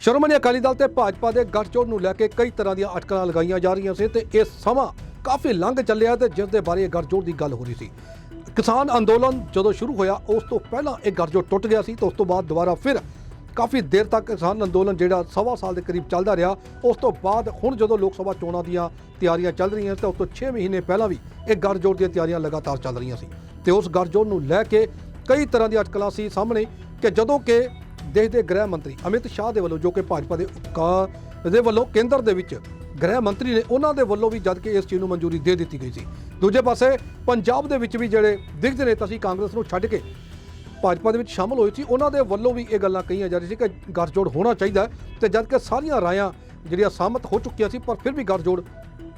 ਸ਼੍ਰੋਮਣੀ ਅਕਾਲੀ ਦਲ ਤੇ ਭਾਜਪਾ ਦੇ ਗੱਠਜੋੜ ਨੂੰ ਲੈ ਕੇ ਕਈ ਤਰ੍ਹਾਂ ਦੀਆਂ ਅਟਕਲਾਂ ਲਗਾਈਆਂ ਜਾ ਰਹੀਆਂ ਸੀ ਤੇ ਇਹ ਸਮਾਂ ਕਾਫੀ ਲੰਘ ਚੱਲਿਆ ਤੇ ਜਿਸ ਦੇ ਬਾਰੇ ਇਹ ਗੱਠਜੋੜ ਦੀ ਗੱਲ ਹੋ ਰਹੀ ਸੀ। ਕਿਸਾਨ ਅੰਦੋਲਨ ਜਦੋਂ ਸ਼ੁਰੂ ਹੋਇਆ, ਉਸ ਤੋਂ ਪਹਿਲਾਂ ਇਹ ਗੱਠਜੋੜ ਟੁੱਟ ਗਿਆ ਸੀ ਤੇ ਉਸ ਤੋਂ ਬਾਅਦ ਦੁਬਾਰਾ ਫਿਰ ਕਾਫੀ ਦੇਰ ਤੱਕ ਕਿਸਾਨ ਅੰਦੋਲਨ ਜਿਹੜਾ ਸਵਾ ਸਾਲ ਦੇ ਕਰੀਬ ਚੱਲਦਾ ਰਿਹਾ। ਉਸ ਤੋਂ ਬਾਅਦ ਹੁਣ ਜਦੋਂ ਲੋਕ ਸਭਾ ਚੋਣਾਂ ਦੀਆਂ ਤਿਆਰੀਆਂ ਚੱਲ ਰਹੀਆਂ ਤਾਂ ਉਸ ਤੋਂ 6 ਮਹੀਨੇ ਪਹਿਲਾਂ ਵੀ ਇਹ ਗੱਠਜੋੜ ਦੀਆਂ ਤਿਆਰੀਆਂ ਲਗਾਤਾਰ ਚੱਲ ਰਹੀਆਂ ਸੀ। ਤੇ ਉਸ ਗੱਠਜੋੜ ਨੂੰ ਲੈ ਕੇ ਕਈ ਤਰ੍ਹਾਂ ਦੀਆਂ ਅਟਕਲਾਂ ਸੀ ਸਾਹਮਣੇ ਕਿ ਜਦੋਂ ਕਿ ਦੇਸ਼ ਦੇ ਗ੍ਰਹਿ ਮੰਤਰੀ ਅਮਿਤ ਸ਼ਾਹ ਦੇ ਵੱਲੋਂ ਜੋ ਕਿ ਭਾਜਪਾ ਦੇ ਕਾ- ਦੇ ਵੱਲੋਂ ਕੇਂਦਰ ਦੇ ਵਿੱਚ ਗ੍ਰਹਿ ਮੰਤਰੀ ਨੇ ਉਹਨਾਂ ਦੇ ਵੱਲੋਂ ਵੀ ਜਦ ਕਿ ਇਸ ਚੀਜ਼ ਨੂੰ ਮਨਜ਼ੂਰੀ ਦੇ ਦਿੱਤੀ ਗਈ ਸੀ। ਦੂਜੇ ਪਾਸੇ ਪੰਜਾਬ ਦੇ ਵਿੱਚ ਵੀ ਜਿਹੜੇ ਦਿਗਜ ਨੇਤਾ ਸੀ ਕਾਂਗਰਸ ਨੂੰ ਛੱਡ ਕੇ ਭਾਜਪਾ ਦੇ ਵਿੱਚ ਸ਼ਾਮਲ ਹੋਏ ਸੀ। ਉਹਨਾਂ ਦੇ ਵੱਲੋਂ ਵੀ ਇਹ ਗੱਲਾਂ ਕਹੀਆਂ ਜਾ ਰਹੀ ਸੀ ਕਿ ਗੱਠਜੋੜ ਹੋਣਾ ਚਾਹੀਦਾ ਹੈ ਤੇ ਜਦ ਕਿ ਸਾਰੀਆਂ ਰਾਇਆਂ ਜਿਹੜੀਆਂ ਸਹਿਮਤ ਹੋ ਚੁੱਕੀਆਂ ਸੀ, ਪਰ ਫਿਰ ਵੀ ਗੱਠਜੋੜ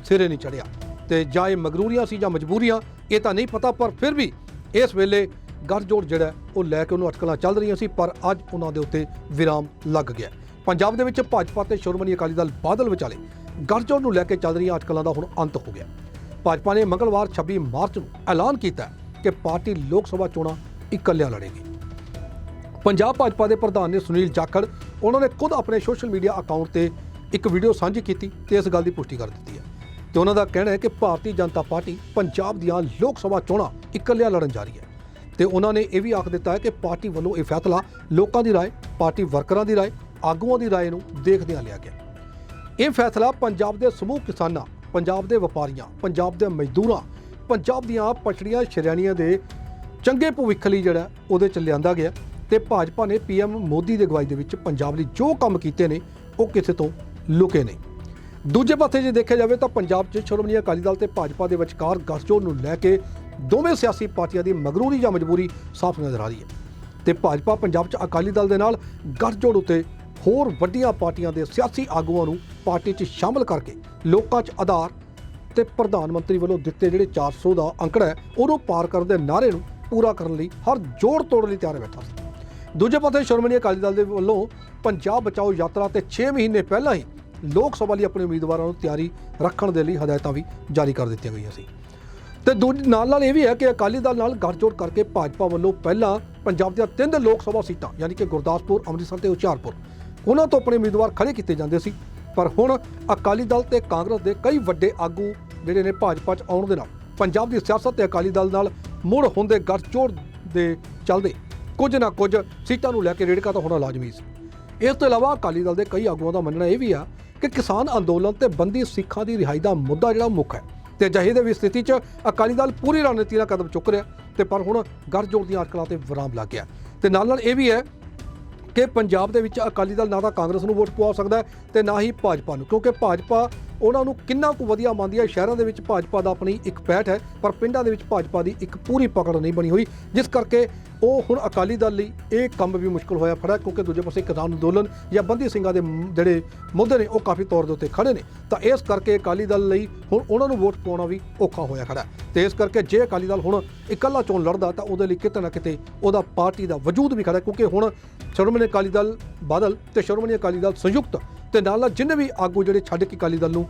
ਸਿਰੇ ਨਹੀਂ ਚੜਿਆ ਤੇ ਜਾਂ ਇਹ ਮਗਰੂਰੀਆਂ ਸੀ ਜਾਂ ਮਜਬੂਰੀਆਂ, ਇਹ ਤਾਂ ਨਹੀਂ ਪਤਾ, ਪਰ ਫਿਰ ਵੀ ਇਸ ਵੇਲੇ ਗੱਠਜੋੜ ਜਿਹੜਾ ਉਹ ਲੈ ਕੇ ਉਹਨੂੰ ਅਟਕਲਾਂ ਚੱਲ ਰਹੀਆਂ ਸੀ, ਪਰ ਅੱਜ ਉਹਨਾਂ ਦੇ ਉੱਤੇ ਵਿਰਾਮ ਲੱਗ ਗਿਆ ਪੰਜਾਬ ਦੇ ਵਿੱਚ ਭਾਜਪਾ ਤੇ ਸ਼੍ਰੋਮਣੀ ਅਕਾਲੀ ਦਲ ਬਾਦਲ ਵਿਚਾਲੇ ਗੱਠਜੋੜ ਨੂੰ ਲੈ ਕੇ ਚੱਲ ਰਹੀਆਂ ਅਟਕਲਾਂ ਦਾ ਹੁਣ ਅੰਤ ਹੋ ਗਿਆ। ਭਾਜਪਾ ਨੇ ਮੰਗਲਵਾਰ 26 ਮਾਰਚ ਨੂੰ ਐਲਾਨ ਕੀਤਾ ਕਿ ਪਾਰਟੀ ਲੋਕ ਸਭਾ ਚੋਣਾਂ ਇਕੱਲਿਆਂ ਲੜੇਗੀ। ਪੰਜਾਬ ਭਾਜਪਾ ਦੇ ਪ੍ਰਧਾਨ ਨੇ ਸੁਨੀਲ ਜਾਖੜ, ਉਹਨਾਂ ਨੇ ਖੁਦ ਆਪਣੇ ਸੋਸ਼ਲ ਮੀਡੀਆ ਅਕਾਊਂਟ ਤੇ ਇੱਕ ਵੀਡੀਓ ਸਾਂਝੀ ਕੀਤੀ ਤੇ ਇਸ ਗੱਲ ਦੀ ਪੁਸ਼ਟੀ ਕਰ ਦਿੱਤੀ ਹੈ। ਤੇ ਉਹਨਾਂ ਦਾ ਕਹਿਣਾ ਹੈ ਕਿ ਭਾਰਤੀ ਜਨਤਾ ਪਾਰਟੀ ਪੰਜਾਬ ਦੀਆਂ ਲੋਕ ਸਭਾ ਚੋਣਾਂ ਇਕੱਲਿਆਂ ਲੜਨ ਜਾ ਰਹੀ ਹੈ। ਤੇ ਉਹਨਾਂ ਨੇ ਇਹ ਵੀ ਆਖ ਦਿੱਤਾ ਹੈ ਕਿ ਪਾਰਟੀ ਵੱਲੋਂ ਇਹ ਫੈਸਲਾ ਲੋਕਾਂ ਦੀ رائے ਪਾਰਟੀ ਵਰਕਰਾਂ ਦੀ رائے ਆਗੂਆਂ ਦੀ رائے ਨੂੰ ਦੇਖਦਿਆਂ ਲਿਆ ਗਿਆ ਇਹ ਫੈਸਲਾ ਪੰਜਾਬ ਦੇ ਸਮੂਹ ਕਿਸਾਨਾਂ ਪੰਜਾਬ ਦੇ ਵਪਾਰੀਆਂ ਪੰਜਾਬ ਦੇ ਮਜ਼ਦੂਰਾਂ ਪੰਜਾਬ ਦੀਆਂ ਪਛੜੀਆਂ ਸ਼੍ਰੇਣੀਆਂ ਦੇ ਚੰਗੇ ਭਵਿੱਖ ਲਈ ਜਿਹੜਾ ਉਹਦੇ ਚ ਲਿਆਂਦਾ ਗਿਆ ਤੇ ਭਾਜਪਾ ਨੇ ਪੀਐਮ ਮੋਦੀ ਦੇ ਅਗਵਾਈ ਦੇ ਵਿੱਚ ਪੰਜਾਬ ਲਈ ਜੋ ਕੰਮ ਕੀਤੇ ਨੇ ਉਹ ਕਿਸੇ ਤੋਂ ਲੁਕੇ ਨਹੀਂ ਦੂਜੇ ਪਾਸੇ ਜੇ ਦੇਖਿਆ ਜਾਵੇ ਤਾਂ ਪੰਜਾਬ 'ਚ ਸ਼੍ਰੋਮਣੀ ਅਕਾਲੀ ਦਲ ਤੇ ਭਾਜਪਾ ਦੇ ਵਿਚਕਾਰ ਗੱਠਜੋੜ ਨੂੰ ਲੈ ਕੇ ਦੋਵੇਂ ਸਿਆਸੀ ਪਾਰਟੀਆਂ ਦੀ ਮਗਰੂਰੀ ਜਾਂ ਮਜਬੂਰੀ ਸਾਫ਼ ਨਜ਼ਰ ਆ ਰਹੀ ਹੈ। ਤੇ ਭਾਜਪਾ ਪੰਜਾਬ 'ਚ ਅਕਾਲੀ ਦਲ ਦੇ ਨਾਲ ਗੱਠਜੋੜ ਉਤੇ ਹੋਰ ਵੱਡੀਆਂ ਪਾਰਟੀਆਂ ਦੇ ਸਿਆਸੀ ਆਗੂਆਂ ਨੂੰ ਪਾਰਟੀ 'ਚ ਸ਼ਾਮਲ ਕਰਕੇ ਲੋਕਾਂ 'ਚ ਆਧਾਰ ਤੇ ਪ੍ਰਧਾਨ ਮੰਤਰੀ ਵੱਲੋਂ ਦਿੱਤੇ ਜਿਹੜੇ 400 ਦਾ ਅੰਕੜਾ ਹੈ, ਉਹਨੂੰ ਪਾਰ ਕਰਨ ਦੇ ਨਾਅਰੇ ਨੂੰ ਪੂਰਾ ਕਰਨ ਲਈ ਹਰ ਜੋੜ ਤੋੜ ਲਈ ਤਿਆਰ ਬੈਠਾ ਸੀ। ਦੂਜੇ ਪਾਸੇ ਸ਼੍ਰੋਮਣੀ ਅਕਾਲੀ ਦਲ ਦੇ ਵੱਲੋਂ ਪੰਜਾਬ ਬਚਾਓ ਯਾਤਰਾ ਤੇ 6 ਮਹੀਨੇ ਪਹਿਲਾਂ ਹੀ ਲੋਕ ਸਭਾ ਲਈ ਆਪਣੇ ਉਮੀਦਵਾਰਾਂ ਨੂੰ ਤਿਆਰੀ ਰੱਖਣ ਦੇ ਲਈ ਹਦਾਇਤਾਂ ਵੀ ਜਾਰੀ ਕਰ ਦਿੱਤੀਆਂ ਗਈਆਂ ਸੀ। ਤੇ ਦੂਜੇ ਨਾਲ ਨਾਲ ਇਹ ਵੀ ਹੈ ਕਿ ਅਕਾਲੀ ਦਲ ਨਾਲ ਗੱਠਜੋੜ ਕਰਕੇ ਭਾਜਪਾ ਵੱਲੋਂ ਪਹਿਲਾਂ ਪੰਜਾਬ ਦੀਆਂ ਤਿੰਨ ਲੋਕ ਸਭਾ ਸੀਟਾਂ, ਯਾਨੀ ਕਿ ਗੁਰਦਾਸਪੁਰ, ਅੰਮ੍ਰਿਤਸਰ ਤੇ ਹੁਸ਼ਿਆਰਪੁਰ, ਉਹਨਾਂ ਤੋਂ ਆਪਣੇ ਉਮੀਦਵਾਰ ਖੜੇ ਕੀਤੇ ਜਾਂਦੇ ਸੀ। ਪਰ ਹੁਣ ਅਕਾਲੀ ਦਲ ਤੇ ਕਾਂਗਰਸ ਦੇ ਕਈ ਵੱਡੇ ਆਗੂ ਜਿਹੜੇ ਨੇ ਭਾਜਪਾ 'ਚ ਆਉਣ ਦੇ ਨਾਲ, ਪੰਜਾਬ ਦੀ ਸਿਆਸਤ ਤੇ ਅਕਾਲੀ ਦਲ ਨਾਲ ਮੁੜ ਹੁੰਦੇ ਗੱਠਜੋੜ ਦੇ ਚੱਲਦੇ ਕੁਝ ਨਾ ਕੁਝ ਸੀਟਾਂ ਨੂੰ ਲੈ ਕੇ ਰੇੜਕਾ ਤਾਂ ਹੋਣਾ ਲਾਜ਼ਮੀ ਸੀ। ਇਸ ਤੋਂ ਇਲਾਵਾ ਅਕਾਲੀ ਦਲ ਦੇ ਕਈ ਆਗੂਆਂ ਦਾ ਮੰਨਣਾ ਇਹ ਵੀ ਆ ਕਿ ਕਿਸਾਨ ਅੰਦੋਲਨ ਤੇ ਬੰਦੀ ਸਿੱਖਾਂ ਦੀ ਰਿਹਾਈ ਦਾ ਮੁੱਦਾ ਜਿਹੜਾ ਮੁੱਖ ਹੈ ਤੇ ਅਜਿਹੇ ਦੇ ਵੀ ਸਥਿਤੀ 'ਚ ਅਕਾਲੀ ਦਲ ਪੂਰੀ ਰਣਨੀਤੀ ਨਾਲ ਕਦਮ ਚੁੱਕ ਰਿਹਾ ਤੇ ਪਰ ਹੁਣ ਗੱਠਜੋੜ ਦੀਆਂ ਅਟਕਲਾਂ ਤੇ ਵਿਰਾਮ ਲੱਗ ਗਿਆ। ਤੇ ਨਾਲ ਨਾਲ ਇਹ ਵੀ ਹੈ ਕਿ ਪੰਜਾਬ ਦੇ ਵਿੱਚ ਅਕਾਲੀ ਦਲ ਨਾ ਤਾਂ ਕਾਂਗਰਸ ਨੂੰ ਵੋਟ ਪਵਾ ਸਕਦਾ ਹੈ ਤੇ ਨਾ ਹੀ ਭਾਜਪਾ ਨੂੰ, ਕਿਉਂਕਿ ਭਾਜਪਾ ਉਹਨਾਂ ਨੂੰ ਕਿੰਨਾ ਕੁ ਵਧੀਆ ਮੰਨਦੀ ਹੈ ਸ਼ਹਿਰਾਂ ਦੇ ਵਿੱਚ ਭਾਜਪਾ ਦਾ ਆਪਣੀ ਇੱਕ ਪੈਠ ਹੈ, ਪਰ ਪਿੰਡਾਂ ਦੇ ਵਿੱਚ ਭਾਜਪਾ ਦੀ ਇੱਕ ਪੂਰੀ ਪਕੜ ਨਹੀਂ ਬਣੀ ਹੋਈ। ਜਿਸ ਕਰਕੇ ਉਹ ਹੁਣ ਅਕਾਲੀ ਦਲ ਲਈ ਇਹ ਕੰਮ ਵੀ ਮੁਸ਼ਕਲ ਹੋਇਆ ਫੜਾ ਕਿਉਂਕਿ ਦੂਜੇ ਪਾਸੇ ਕਿਸਾਨ ਅੰਦੋਲਨ ਜਾਂ ਬੰਦੀ ਸਿੰਘਾਂ ਦੇ ਜਿਹੜੇ ਮੁੱਦੇ ਨੇ, ਉਹ ਕਾਫੀ ਤੌਰ ਦੇ ਉੱਤੇ ਖੜੇ ਨੇ। ਤਾਂ ਇਸ ਕਰਕੇ ਅਕਾਲੀ ਦਲ ਲਈ ਹੁਣ ਉਹਨਾਂ ਨੂੰ ਵੋਟ ਪਾਉਣਾ ਵੀ ਔਖਾ ਹੋਇਆ ਖੜਾ ਹੈ। ਤੇ ਇਸ ਕਰਕੇ ਜੇ ਅਕਾਲੀ ਦਲ ਹੁਣ ਇਕੱਲਾ ਚੋਣ ਲੜਦਾ, ਤਾਂ ਉਹਦੇ ਲਈ ਕਿਤੇ ਨਾ ਕਿਤੇ ਉਹਦਾ ਪਾਰਟੀ ਦਾ ਵਜੂਦ ਵੀ ਖੜਾ ਕਿਉਂਕਿ ਹੁਣ ਸ਼੍ਰੋਮਣੀ ਅਕਾਲੀ ਦਲ ਬਾਦਲ ਤੇ ਸ਼੍ਰੋਮਣੀ ਅਕਾਲੀ ਦਲ ਸੰਯੁਕਤ ਤੇ ਨਾਲ ਨਾਲ ਜਿੰਨੇ ਵੀ ਆਗੂ ਜਿਹੜੇ ਛੱਡ ਕੇ ਅਕਾਲੀ ਦਲ ਨੂੰ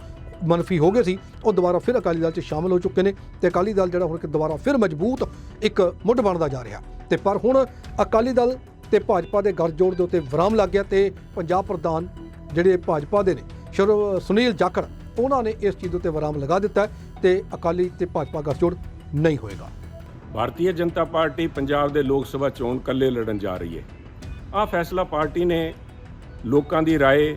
ਮਨਫੀ ਹੋ ਗਏ ਸੀ, ਉਹ ਦੁਬਾਰਾ ਫਿਰ ਅਕਾਲੀ ਦਲ 'ਚ ਸ਼ਾਮਲ ਹੋ ਚੁੱਕੇ ਨੇ ਤੇ ਅਕਾਲੀ ਦਲ ਜਿਹੜਾ ਹੁਣ ਕਿ ਦੁਬਾਰਾ ਫਿਰ ਮਜ਼ਬੂਤ ਇੱਕ ਮੁੱਢ ਬਣਦਾ ਜਾ ਰਿਹਾ। ਤੇ ਪਰ ਹੁਣ ਅਕਾਲੀ ਦਲ ਤੇ ਭਾਜਪਾ ਦੇ ਗੱਠਜੋੜ ਦੇ ਉੱਤੇ ਵਿਰਾਮ ਲੱਗ ਗਿਆ ਤੇ ਪੰਜਾਬ ਪ੍ਰਧਾਨ ਜਿਹੜੇ ਭਾਜਪਾ ਦੇ ਨੇ ਸ਼ਰਵ ਸੁਨੀਲ ਜਾਖੜ, ਉਹਨਾਂ ਨੇ ਇਸ ਚੀਜ਼ ਦੇ ਉੱਤੇ ਵਿਰਾਮ ਲਗਾ ਦਿੱਤਾ ਤੇ ਅਕਾਲੀ ਤੇ ਭਾਜਪਾ ਗੱਠਜੋੜ ਨਹੀਂ ਹੋਏਗਾ। ਭਾਰਤੀ ਜਨਤਾ ਪਾਰਟੀ ਪੰਜਾਬ ਦੇ ਲੋਕ ਸਭਾ ਚੋਣ ਕੱਲੇ ਲੜਨ ਜਾ ਰਹੀ ਹੈ। ਆ ਫੈਸਲਾ ਪਾਰਟੀ ਨੇ ਲੋਕਾਂ ਦੀ ਰਾਏ